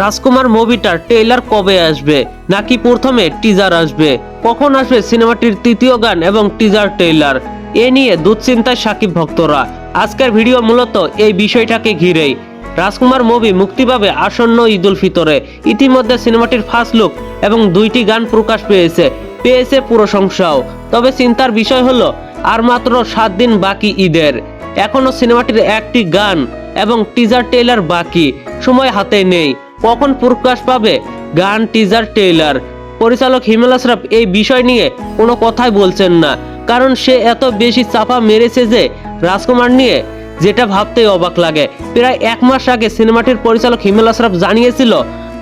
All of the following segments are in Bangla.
রাজকুমার মুভিটার ট্রেলার কবে আসবে? নাকি প্রথমে টিজার আসবে? কখন আসবে সিনেমাটির তৃতীয় গান এবং টিজার ট্রেলার এ নিয়ে দুশ্চিন্তায় সাকিব ভক্তরা। আজকের ভিডিও মূলত এই বিষয়টাকে ঘিরেই। রাজকুমার মুভি মুক্তি পাবে আসন্ন ঈদুল ফিতরে। ইতিমধ্যে সিনেমাটির ফার্স্ট লুক এবং দুইটি গান প্রকাশ পেয়েছে। পেয়েছে প্রশংসাও। তবে চিন্তার বিষয় হলো, আর মাত্র সাত দিন বাকি ঈদের। এখনও সিনেমাটির একটি গান এবং টিজার ট্রেলার বাকি। সময় হাতে নেই। কখন প্রকাশ পাবে গান টিজার টেইলার পরিচালক হিমেল আশরাফ এই বিষয় নিয়ে কোনো কথাই বলছেন না, কারণ সে এত বেশি চাপা মেরেছে যে রাজকুমার নিয়ে যেটা ভাবতেই অবাক লাগে। প্রায় এক মাস আগে সিনেমাটির পরিচালক হিমেল আশরাফ জানিয়েছিল,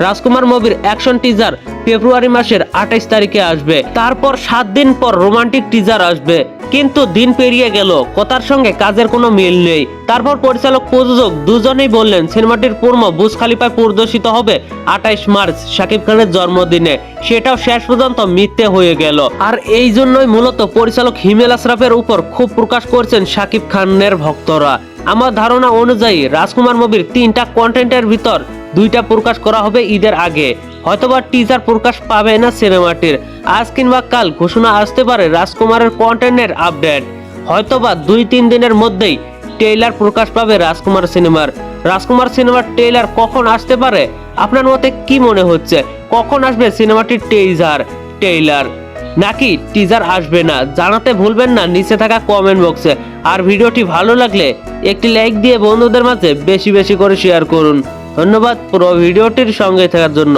রাজকুমার মুভির অ্যাকশন টিজার ফেব্রুয়ারি মাসের আঠাইশ তারিখে আসবে। তারপর সাত দিন পর রোমান্টিক টিজার আসবে। কিন্তু দিন পেরিয়ে গেল, কথার সঙ্গে কাজের কোনো মিল নেই। তারপর পরিচালক প্রযোজক দুজনেই বললেন, সিনেমাটির পূর্ণ বুজ খালিফায় প্রদর্শিত হবে আঠাইশ মার্চ, শাকিব খানের জন্মদিনে। সেটাও শেষ পর্যন্ত মিথ্যে হয়ে গেল। আর এই জন্যই মূলত পরিচালক হিমেল আশরাফের উপর খুব প্রকাশ করছেন শাকিব খানের ভক্তরা। আমার ধারণা অনুযায়ী রাজকুমার মুভির তিনটা কন্টেন্টের ভিতর দুইটা প্রকাশ করা হবে ঈদের আগে। হয়তোবা টিজার প্রকাশ পাবে না সিনেমাটির। আজ কিংবা কাল ঘোষণা আসতে পারে রাজকুমারের কন্টেন্টের আপডেট হয়তোবা দুই তিন দিনের মধ্যেই ট্রেলার প্রকাশ পাবে রাজকুমার সিনেমার। রাজকুমার সিনেমার ট্রেলার কখন আসতে পারে? আপনার মতে কি মনে হচ্ছে? কখন আসবে সিনেমাটির টেইজার ট্রেলার নাকি টিজার আসবে না? জানাতে ভুলবেন না, নিচে থাকা কমেন্ট বক্সে আর ভিডিওটি ভালো লাগলে একটি লাইক দিয়ে বন্ধুদের মাঝে বেশি বেশি করে শেয়ার করুন। ধন্যবাদ পুরো ভিডিওটির সঙ্গে থাকার জন্য।